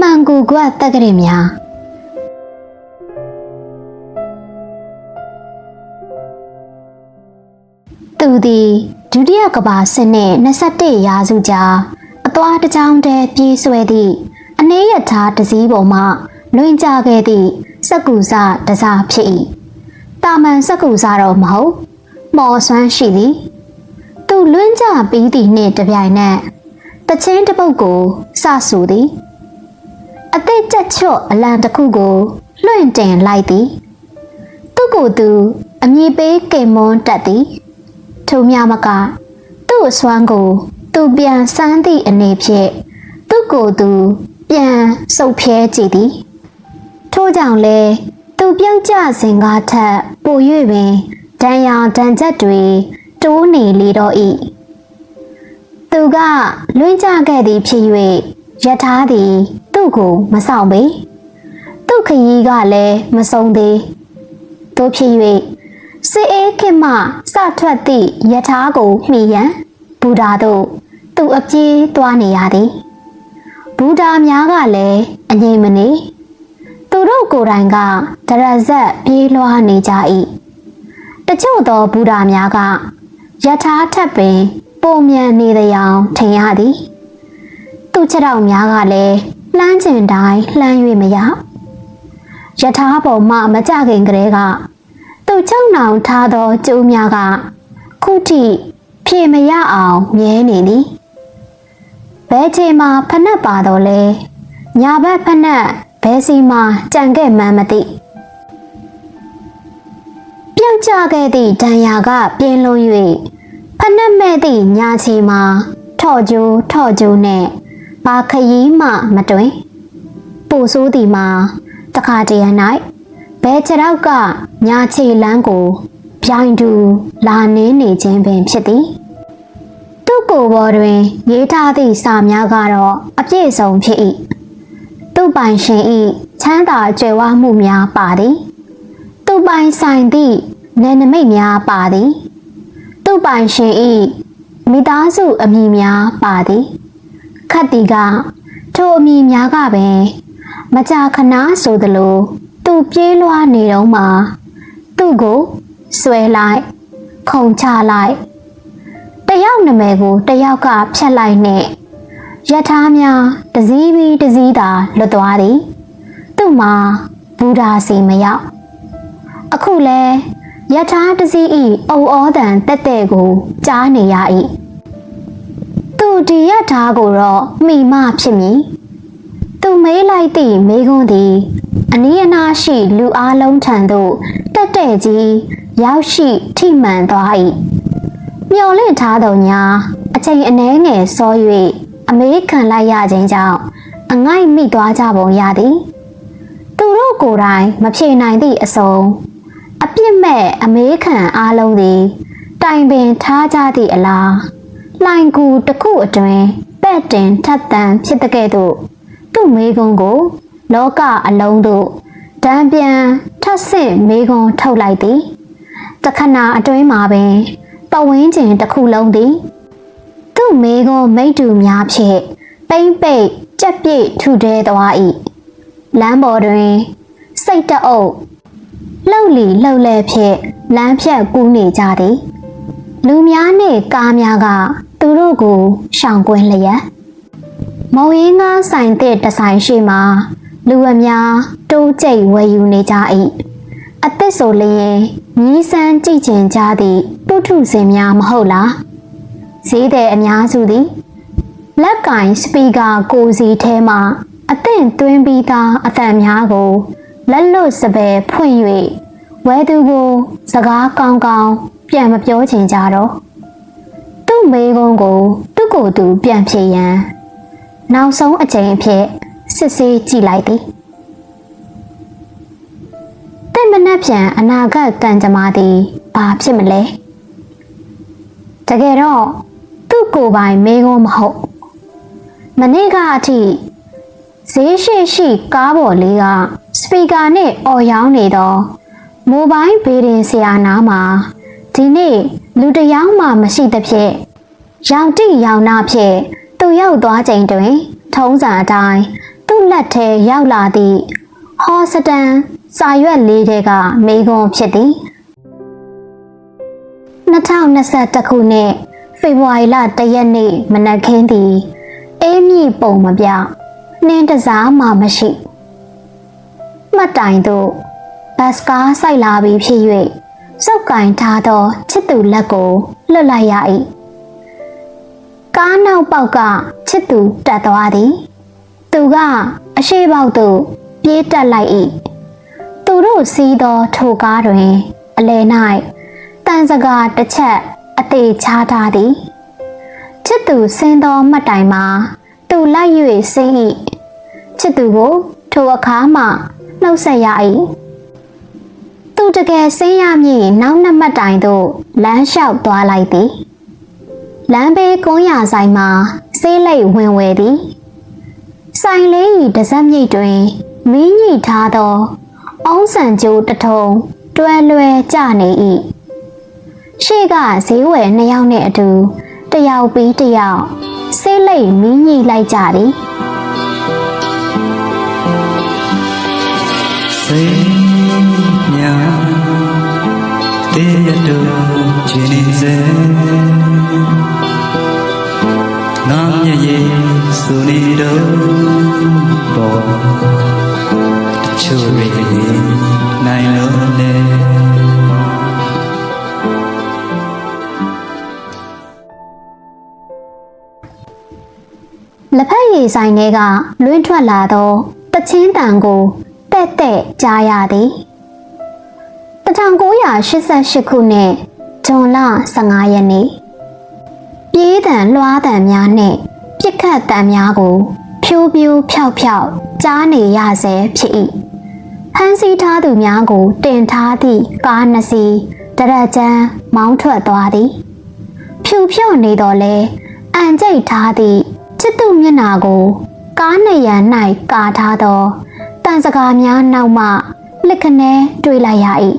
မှန်ကူကွက်တက်ကလေးများသူသည်ဒုတိယကမ္ဘာစစ်နှင့်21ရာစုကြားအသွားတစ်ကြောင်းတည်းပြေးဆွဲသည့်အနေရထားတစ်စည်းပေါ်မှလွင်ကြခဲ့သည့်စက္ကူစတစားဖြစ်၏တာမန်စက္ကူစတော့မဟုတ်မော်ဆွမ်းရှိသည်သူလွင်ကြပြီးသည့်နှင့်တပြိုင်နက်တချင်းတစ်ပုတ်ကိုစဆူသည် အသိကြက်ချော့အလံတစ်ခုကိုလွှင့်တင်လိုက်သည် သူ့ကိုယ်သူအမြည်ပေးကင်မွန်းတက်သည်ထုံမြမက သူ့အစွမ်းကို သူပြန်စမ်းသည့်အနေဖြင့်သူ့ကိုယ်သူ ပြန်စုပ်ဖြဲကြည့်သည်ထို့ကြောင့်လဲသူပြုတ်ကျစဉ်ကားထက်ပို၍ပင်ဒဏ်ရာဒဏ်ချက်တွေတိုးနေလေတော့၏သူကလွင့်ကြခဲ့သည်ဖြစ်၍ယထာသည် သူ့ကိုမဆောင်ပေသူ့ခရီးကလည်းမဆုံးသေးတို့ဖြစ်၍စေအေးခင်မှစထွက်သည့်ယထာကိုမှီရန်ဘူဓာတို့သူ့အပြေးသွားနေရသည်ဘူဓာများကလည်းအငြိမ်မနေသူတို့ကိုယ်တိုင်ကဒရဇက်ပြေးလွှားနေကြ၏တချို့သောဘူဓာများကယထာထပ်ပင်ပုံမြန်နေသည်အောင်ထင်ရသည်သူ့ချက်တော်များကလည်း လှမ်းကျင်တိုင်းလှမ်း၍မရယထာပေါ်မှမကြခင်ကလေးကသူ့ချုံနောင်ထားသောကျိုးများကခုထိဖြေမရအောင်မြဲနေသည်ဘဲချိန်မှာဖနှက်ပါတော့လဲညာဘက်ဖနှက်ဘဲစီမှာကြံခဲ့မှန်းမသိပြုတ်ကျခဲ့သည့်ဒဏ်ရာကပြင်းလုံး၍ဖနှက်မဲ့သည့်ညာချီမှာထော့ကျိုးထော့ကျိုးနဲ့ ဘာခရီးမှမတွင်ပို့ဆိုးသည်မှာတခါတရံ၌ဘဲခြေတော့ကညာချီလန်းကိုပြိုင်တူလာနင်းနေခြင်းပင်ဖြစ်သည်သူ့ကိုယ်ပေါ်တွင်ရေးထားသည့်စာများကတော့အပြည့်စုံဖြစ်၏သူ့ပိုင်ရှင်၏ချမ်းသာကြွယ်ဝမှုများပါသည်သူ့ပိုင်ဆိုင်သည့်နယ်နိမိတ်များပါသည်သူ့ပိုင်ရှင်၏မိသားစုအမည်များပါသည် ခတ်တီကထိုအမည်များကပင်မကြာခဏဆိုသလိုသူပြေးလွှားနေတော့မှသူ့ကိုဆွဲလိုက် ခုံချလိုက်တယောက်နာမည်ကိုတယောက်ကဖြတ်လိုက်နဲ့ယထာများတစည်းပြီးတစည်းသာလွတ်သွားသည်သူ့မှာဘူဓာစီမရောက်အခုလဲယထာတစည်းဤအုံဩတန်တက်တဲ့ကိုကြားနေရ၏ သူဒီယထာကိုတော့မိမဖြစ်မည်သူမေးလိုက်သည့်မေးခွန်းသည်အနီးအနားရှိလူအားလုံးထံသို့တက်တဲ့ကြီးရောက်ရှိထိမှန်သွား၏မျော်လင့်ထားသောညာအချိန်အနည်းငယ်စော၍အမေးခံလိုက်ရခြင်းကြောင့်အငိုက်မိသွားကြပုံရသည်သူတို့ကိုယ်တိုင်မဖြေနိုင်သည့်အစုံအပြစ်မဲ့အမေးခံအားလုံးသည်တိုင်ပင်ထားကြသည့်အလား လှိုင်ကူတစ်ခုအတွင်ပဲ့တင်ထပ်တန်ဖြစ်တဲ့ကဲ့သို့သူ့မေးခွန်းကို လောကအလုံးတို့တံပြန်ထပ်ဆင့်မေးခွန်းထုတ်လိုက်သည်တခဏအတွင်းမှာပင်ပဝင်းကျင်တစ်ခုလုံးသည် သူ့မေခွန်မိတ်တူများဖြင့်ပိမ့်ပိတ်ကြက်ပြည့်ထူတဲသွား၏လမ်းပေါ်တွင်စိတ်တအုပ်လှုပ်လီလှုပ်လဲဖြင့်လမ်းဖြတ်ကူးနေကြသည် လူများနှင့်ကားများက သူတို့ကိုရှောင်ကွင်းလျက်မုံရင်းကားဆိုင်တဲ့တဆိုင်ရှိမှာလူအများတိုးကြိတ်ဝယ်ယူနေကြ၏အသစ်ဆိုလျင်မြည်ဆန်းကြည့်ကျင်ကြသည့်ပုထုဇဉ်များမဟုတ်လားဈေးတဲ့အများစုသည်လက်ကင်စပီကာကိုစီထဲမှအသင့်သွင်းပြီးသားအသံများကိုလက်လွတ်စပယ်ဖွင့်၍ဝဲသူကို စကားကောင်းကောင်းပြန်မပြောချင်ကြတော့သူ့ မေကုန်းကိုသူ့ကိုယ်သူပြန်ဖြေရန်နောက်ဆုံးအကြိမ်အဖြစ်စစ်ဆေးကြည့်လိုက်သည်တဲ့မနှက်ပြန်အနာဂတ်ကံကြမ္မာသည်ဘာဖြစ်မလဲတကယ်တော့သူ့ကိုယ်ပိုင်မေကုန်းမဟုတ်မနေ့ကအထိဈေးရှိရှိကားပေါ်လေးကစပီကာနဲ့အော်ရောင်းနေတော့မိုဘိုင်းဘေးရင်ဆရာနားမှာဒီနေ့လူတစ်ယောက်မှမရှိသဖြင့် ရောင်တိရောင်နာဖြင့်သူရောက်သွားချိန်တွင် ထုံးစံအတိုင်းလက်ထဲရောက်လာသည့်ဟောစတန်စာရွက်လေးတွေကမိကွန်ဖြစ်သည်2021ခုနှစ်ဖေဖော်ဝါရီလ1ရက်နေ့မနက်ခင်းသည်အေးမြင့်ပုံမပြနှင်းတစားမှမရှိမှတ်တိုင်သို့ဘတ်စကားစိုက်လာပြီးဖြစ်၍စုပ်ကင်ထားသောချစ်သူလက်ကိုလွတ်လိုက်ရ၏ ကားနောက်ပေါက်ကချစ်သူတက်သွားသည်သူကအရှိပေါက်သို့ပြေးတက်လိုက်၏သူတို့စီးသောထိုကားတွင် အလဲ၌တန်စကားတစ်ချက်အသေးချထားသည်ချစ်သူဆင်းသောမှတ်တိုင်မှာသူလိုက်၍ဆင်း၏ချစ်သူကိုထိုအခါမှနှုတ်ဆက်ရ၏သူတကယ်ဆင်းရမည်နောက်နှစ်မှတ်တိုင်သို့လမ်းလျှောက်သွားလိုက်သည် လမ်းဘေးကုန်းရဆိုင်မှာဆေးလိတ်ဝင်ဝယ်သည်ဆိုင်လေးဤတစက်မြိတ်တွင်မင်းညိထားသောအုံးဆန်ကျိုးတစ်ထုံတွဲလွဲကြနေ၏ရှေ့ကဈေးဝယ်နှစ်ယောက်နဲ့အတူတယောက်ပြီးတယောက်ဆေးလိတ်မင်းညိလိုက်ကြသည်စိတ်ညာတေရတို့ခြင်းနေ စေနာမည်ယေစုနေတော့ပေါ်ချူရီနိုင်လို့လေလက်ဖက်ရည်ဆိုင်ထဲကလွင့်ထွက်လာသောတချင်းတန်ကိုတဲ့တဲ့ကြားရသည်1988ခုနှစ်ဇွန်လ15ရက်နေ့ ပြေးတံလွှားတံများနှင့်ပြစ်ခတ်တံများကို ဖြိုးဖြိုးဖြောက်ဖြောက်ကြားနေရဆဲဖြစ်၏ဖမ်းဆီးထားသူများကို တင်ထားသည့်ကားနှစ်စီးတရကြမ်းမောင်းထွက်သွားသည် ဖြူဖြော့နေတော့လဲအန်ကျိတ်ထားသည့်ချစ်သူမျက်နာကို ကားနှစ်ရံ၌ကာထားသောတန်စကားများနောက်မှလက်ခနဲတွေးလိုက်ရ၏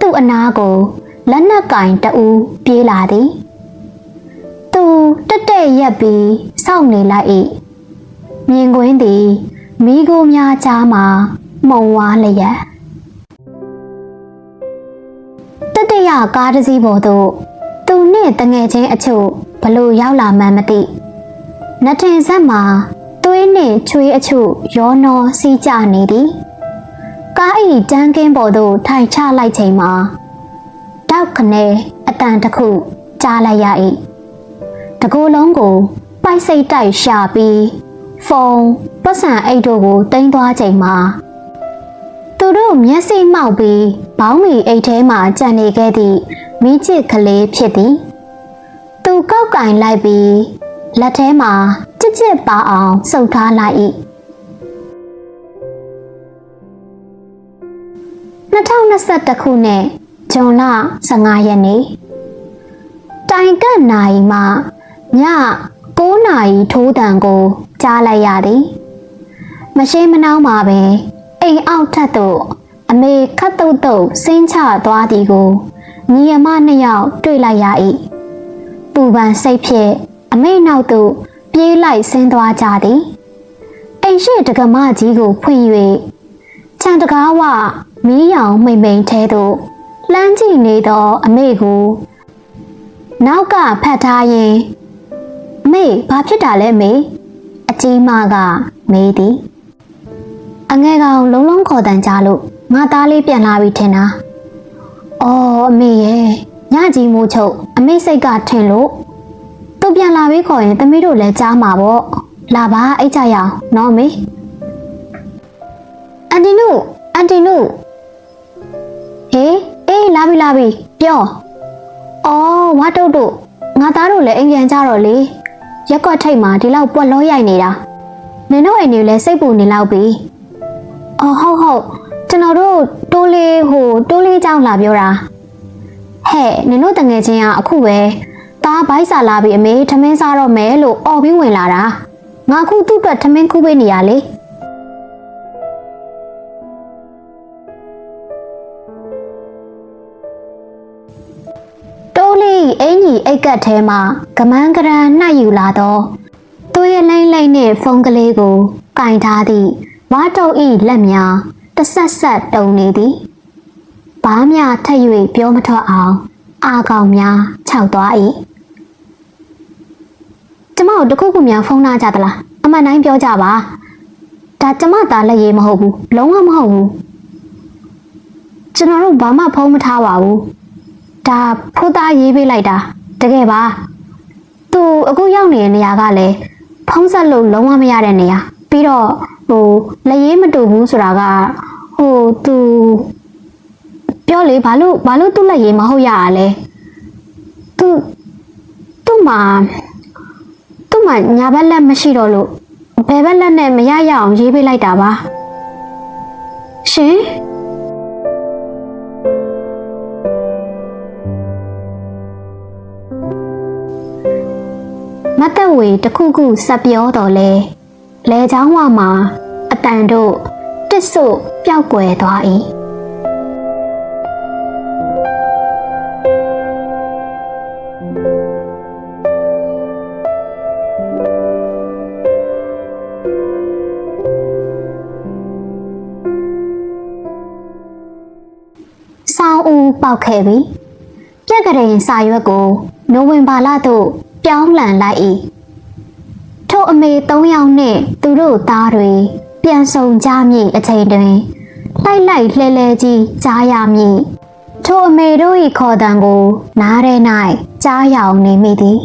သူ့အနားကိုလက်နက်ကင်တအူးပြေးလာသည်သူ တက်တက်ရက်ပြီးစောင့်နေလိုက်၏မြင်ကွင်းသည်မိโกများကြားမှမှုံဝါလျက်တတရကားတစ်စီးပေါ်သို့သူနှင့်တငယ်ချင်းအချို့ဘလို့ရောက်လာမှန်းမသိနတ်ထင်ဆက်မှာသွေးနှင့်ချွေးအချို့ရောနောစီးကြနေသည်ကားဤတန်းကင်းပေါ်သို့ထိုင်ချလိုက်ချိန်မှာတောက်ခနဲအတန်တစ်ခုကြားလိုက်ရ၏ တကိုယ်လုံးကိုပိုက်စိတ်တိုက်ရှာပြီးဖုန်းပတ်စံအိတ်တို့ကိုတင်သွားချိန်မှာသူတို့မျက်စိမှောက်ပြီးဘောင်းမီအိတ်ထဲမှာကြံနေခဲ့သည့်မိချစ်ကလေးဖြစ်သည်သူကောက်ကင်လိုက်ပြီးလက်ထဲမှာကြစ်ကြစ်ပါအောင်စုပ်ထားလိုက်၏2021ခုနှစ်ဇွန်လ15ရက်နေ့တိုင်ကတ်နိုင်မှ ည9နာရီထိုးတန်ကိုကြားလိုက်ရသည်မရှိမနှောင်းပါပဲအိမ်အောက်ထပ်သို့အမေခတ်တုတ်တုတ်ဆင်းချသွားသည်ကိုညီအမနှစ်ယောက်တွေ့လိုက်ရ၏ပူပန်စိတ်ဖြင့်အမေနောက်သို့ပြေးလိုက်ဆင်းသွားကြသည်အိမ်ရှိတကမကြီးကိုဖွင့်၍ခြံတကားဝမီးရောင်မိမ့်မိန်ထဲသို့လှမ်းကြည့်နေသောအမေကိုနောက်ကဖတ်ထားရင်အ မေဘာဖြစ်တာလဲမေအကြီးမကမေးသည်အငယ်ကောင်လုံးလုံးခေါ်တန်ကြလို့ငါသားလေးပြန်လာပြီထင်တာ။အော်အမေရဲ့ညကြီးမိုးချုပ်အမေစိတ်ကထင်လို့သူပြန်လာပြီခေါ်ရင်သမီးတို့လည်းကြားမှာပေါ့။လာပါအိတ်ကြရအောင်နော်အမေ။အန်တီနုအန်တီနုဟေးအေးလာပြီလာပြီပြော။အော်ဝါတုတ်တို့ငါသားတို့လည်းအိမ်ပြန်ကြတော့လေ ရက်ကွက်ထိတ်မှာဒီလောက်ပွက်လောရိုက်နေတာ။နင်တို့အိမ်တွေလည်းစိတ်ပူနေလောက်ပြီ။အော်ဟုတ်ဟုတ်ကျွန်တော်တို့တိုးလေးဟိုတိုးလေးကြောင်းလာပြောတာဟဲ့နင်တို့တငယ်ချင်းကအခုပဲတားဘိုက်စာလာပြီးအမေထမင်းစားတော့မယ်လို့អော်ပြီးဝင်လာတာငါအခုသူ့အတွက်ထမင်းခူးပေးနေရလေ အင်ကြီးအိတ်ကတ်ထဲမှာကမန်းကရန်နှိုက်ယူလာတော့သွသွေးလိမ့်လိမ့်နဲ့ဖုန်းကလေးကိုကင်ထားသည့်ဝါတုတ်ဤလက်များတစ်ဆက်ဆက်တုံနေသည်ဘားများထက်၍ပြောမထွက်အောင်အာကောင်များခြောက်သွား၏ကျမတို့တခုခုများဖုန်းနာကြသလားအမှန်တိုင်းပြောကြပါဒါကျမသားလက်ရည်မဟုတ်ဘူးလုံးဝမဟုတ်ဘူးကျွန်တော်တို့ဘာမှဖုန်းမထားပါဘူး ဒါဖိုးသားရေးပေးလိုက်တာတကယ်ပါသူအခုရောက်နေတဲ့နေရာကလည်းဖုန်းဆက်လို့လုံးဝမရတဲ့နေရာပြီးတော့ဟိုလက်ရည်မတူဘူးဆိုတာကဟိုသူပြောလေဘာလို့ဘာလို့သူ့လက်ရည်မဟုတ်ရတာလဲသူသူ့မှာသူ့မှာညာဘက်လက်မရှိတော့လို့ဘယ်ဘက်လက်နဲ့မရရအောင်ရေးပေးလိုက်တာပါရှင် မတ်သက်ဝေတစ်ခုခုစပ်ပြောတော်လဲလဲချောင်းဝမှာအတန်တို့တစ်ဆုတ်ပျောက်ကွယ်သွား၏ဆောင်းဦးပေါက်ခဲ့ပြီပြက်ကလေးစာရွက်ကိုနိုဝင်ဘာလသို့ ပြောင်းလန်လိုက်၏ထို့အမေ၃ယောက်နှင့်သူတို့သားတွေပြန်ဆောင်ကြမည့်အချိန်တွင်လိုက်လိုက်လှဲလှဲကြီးကြားရမည်ထို့အမေတို့၏ခေါ်တံကို နားထဲ၌ကြားရအောင်နေမိသည်